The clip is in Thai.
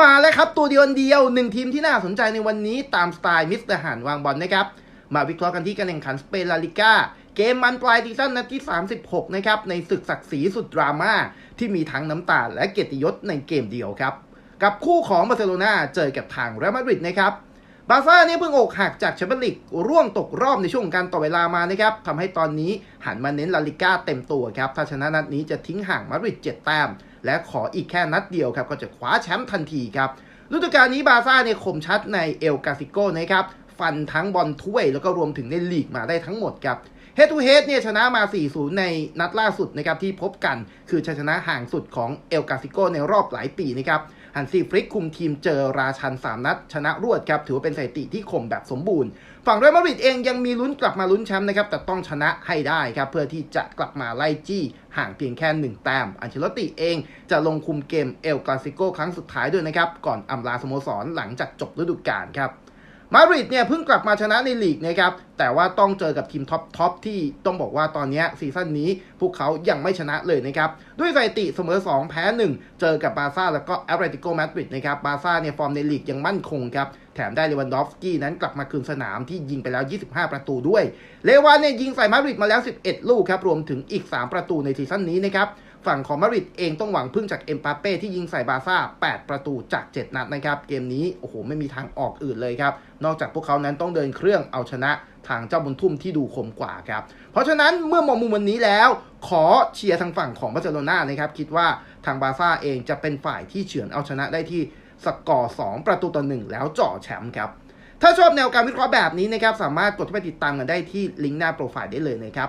มาแล้วครับตัวเดียวเดียวหนึ่งทีมที่น่าสนใจในวันนี้ตามสไตล์มิสเตอร์หันวางบอลนะครับ มาวิเคราะห์กันที่การแข่งขันสเปนลาลิก้าเกมมันปลายซีซั่นนัดที่ 36 นะครับ ในศึกศักดิ์ศรีสุดดราม่าที่มีทั้งน้ำตาและเกียรติยศในเกมเดียวครับ กับคู่ของบาร์เซโลนาเจอกับทางเรอัลมาดริดนะครับบาซ่าเนี่ยเพิ่งอกหักจากแชมเปี้ยนลีกร่วงตกรอบในช่วงของการต่อเวลามานะครับทำให้ตอนนี้หันมาเน้นลาลิก้าเต็มตัวครับถ้าชนะนัดนี้จะทิ้งห่างมาดริด7แต้ม และขออีกแค่นัดเดียวครับก็จะคว้าแชมป์ทันทีครับฤดูกาลนี้บาซ่าเนี่ยคมชัดในเอลกาซิโกนะครับฟันทั้งบอลถ้วยแล้วก็รวมถึงในลีกมาได้ทั้งหมดครับเฮดทูเฮดเนี่ยชนะมา 4-0 ในนัดล่าสุดนะครับที่พบกัน คือชัยชนะห่างสุดของเอลกาซิโกในรอบหลายปีนะครับ ฮันซีฟริกคุมทีมเจอราชัน 3 นัด ชนะรวดครับ ถือว่าเป็นสถิติที่ข่มแบบสมบูรณ์ ฝั่งเรอัลมาดริดเองยังมีลุ้นกลับมาลุ้นแชมป์นะครับ แต่ต้องชนะให้ได้ครับ เพื่อที่จะกลับมาไล่จี้ห่างเพียงแค่ 1 แต้ม อันเชลติเองจะลงคุมเกมเอลกาซิโกครั้งสุดท้ายด้วยนะครับ ก่อนอำลาสโมสรหลังจากจบฤดูกาลครับ มาดริดเนี่ยเพิ่งกลับมาชนะในลีกนะครับ แต่ว่าต้องเจอกับทีมท็อปทอปที่ต้องบอกว่าตอนนี้ซีซั่นนี้พวกเขายังไม่ชนะเลยนะครับ ด้วยสถิติเสมอ 2 แพ้ 1 เจอกับบาร์ซ่าแล้วก็แอตเลติโกมาดริดนะครับบาร์ซ่าเนี่ยฟอร์มในลีกยังมั่นคงครับ แถมได้เลวันดอฟสกี้นั้นกลับมาคืนสนามที่ยิงไปแล้ว 25 ประตูด้วย เลวันเนี่ยยิงใส่มาดริดมาแล้ว 11 ลูกครับรวมถึงอีก 3 ประตูในซีซั่นนี้นะครับฝั่งของมาดริดเองต้องหวังพึ่งจากเอ็มปาเป้ที่ยิงใส่บาร์ซ่า 8 ประตูจาก 7 นัดนะครับ เกมนี้ โอ้โห ไม่มีทางออกอื่นเลยครับ นอกจากพวกเขานั้นต้องเดินเครื่องเอาชนะ ทางเจ้าบุญทุ่มที่ดูคมกว่าครับ เพราะฉะนั้นเมื่อมองมุมวันนี้แล้วขอเชียร์ทางฝั่งของบาร์เซโลนานะครับ คิดว่าทางบาร์ซ่าเองจะเป็นฝ่ายที่เฉือนเอาชนะได้ที่สกอร์ 2 ประตูต่อ1แล้วเจ่อแชมป์ครับ ถ้าชอบแนวการวิเคราะห์แบบนี้นะครับ สามารถกดเข้าไปติดตามกันได้ที่ลิงก์หน้าโปรไฟล์ได้เลยนะครับ